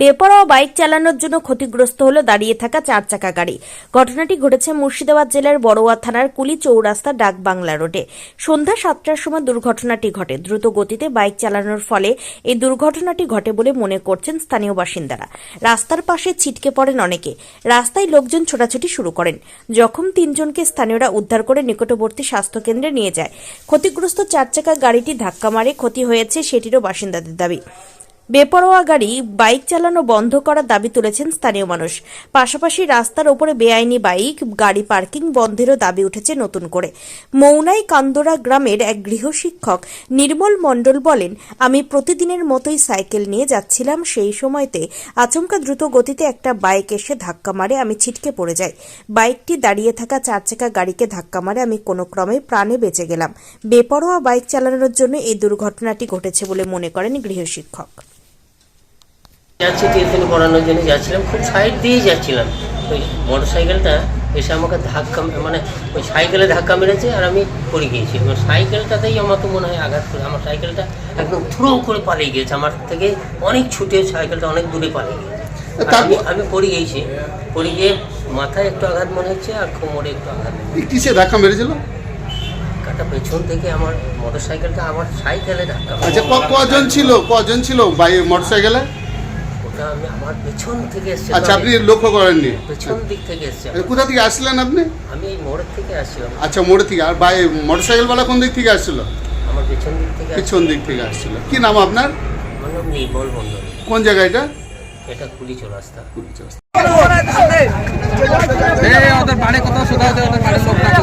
বেপরোয়া বাইক চালানোর জন্য ক্ষতিগ্রস্ত হলো দাঁড়িয়ে থাকা চার চাকা গাড়ি। ঘটনাটি ঘটেছে মুর্শিদাবাদ জেলার বড়োয়া থানার কুলি চৌরাস্তা ডাক বাংলা রোডে। সন্ধ্যা সাতটার সময় দুর্ঘটনাটি ঘটে। দ্রুত গতিতে বাইক চালানোর ফলে এই দুর্ঘটনাটি ঘটে বলে মনে করছেন স্থানীয় বাসিন্দারা। রাস্তার পাশে ছিটকে পড়েন অনেকে। রাস্তায় লোকজন ছোটাছুটি শুরু করেন। জখম তিনজনকে স্থানীয়রা উদ্ধার করে নিকটবর্তী স্বাস্থ্যকেন্দ্রে নিয়ে যায়। ক্ষতিগ্রস্ত চার চাকা গাড়িটি ধাক্কা মারে ক্ষতি হয়েছে সেটিরও বাসিন্দাদের দাবি। বেপরোয়া গাড়ি, বাইক চালানো বন্ধ করার দাবি তুলেছেন স্থানীয় মানুষ। পাশাপাশি রাস্তার ওপরে বেআইনি বাইক, গাড়ি পার্কিং বন্ধেরও দাবি উঠেছে নতুন করে। মৌনাই কান্দোরা গ্রামের এক গৃহশিক্ষক নির্মল মণ্ডল বলেন, আমি প্রতিদিনের মতোই সাইকেল নিয়ে যাচ্ছিলাম, সেই সময়তে আচমকা দ্রুত গতিতে একটা বাইক এসে ধাক্কা মারে, আমি ছিটকে পড়ে যাই। বাইকটি দাঁড়িয়ে থাকা চার চাকা গাড়িকে ধাক্কা মারে, আমি কোনো ক্রমে প্রাণে বেঁচে গেলাম। বেপরোয়া বাইক চালানোর জন্য এই দুর্ঘটনাটি ঘটেছে বলে মনে করেন গৃহশিক্ষক যাচ্ছি টিউশন পড়ানোর জন্য যাচ্ছিলাম খুব সাইড দিয়েই যাচ্ছিলাম। ওই মোটর সাইকেলটা এসে আমাকে ধাক্কা মানে ওই সাইকেলে ধাক্কা মেরেছে আর আমি পড়ে গিয়েছি। এবার সাইকেলটাতেই আমাকে মনে হয় আঘাত করে আমার সাইকেলটা একদম থ্রো করে পালিয়ে গিয়েছে। আমার থেকে অনেক ছুটে সাইকেলটা অনেক দূরে পালিয়ে গিয়েছে। আমি আমি পড়ে গিয়েছি। পড়ে গিয়ে মাথায় একটু আঘাত মনে হচ্ছে আর কোমরে একটু আঘাত কিসে ধাক্কা মেরেছিল? কাটা পেছন থেকে আমার মোটর সাইকেলটা আমার সাইকেলে ধাক্কা। আচ্ছা কজন ছিল? কজন ছিল মোটর সাইকেলে ওটা আমি আমার পেছন থেকে এসছে আচ্ছা আপনি লক্ষ্য করেননি। পেছন দিক থেকে এসছে কোথা থেকে আসছিলেন আপনি? আমি এই মোড়ের থেকে আসছিলাম। আচ্ছা মোড়ে থেকে। আর বাই মোটর সাইকেলওয়ালা কোন দিক থেকে আসছিল? আমার পেছন দিক থেকে আসছিল। পিছন দিক থেকে আসছিল। কি নাম আপনার? আমার নাম নির্মল মন্ডল কোন জায়গা এটা? এটা কুলি চৌরাস্তা ওদের বাড়ি কত সুদা ওদের ওদের বাড়ির লোক ডাকো।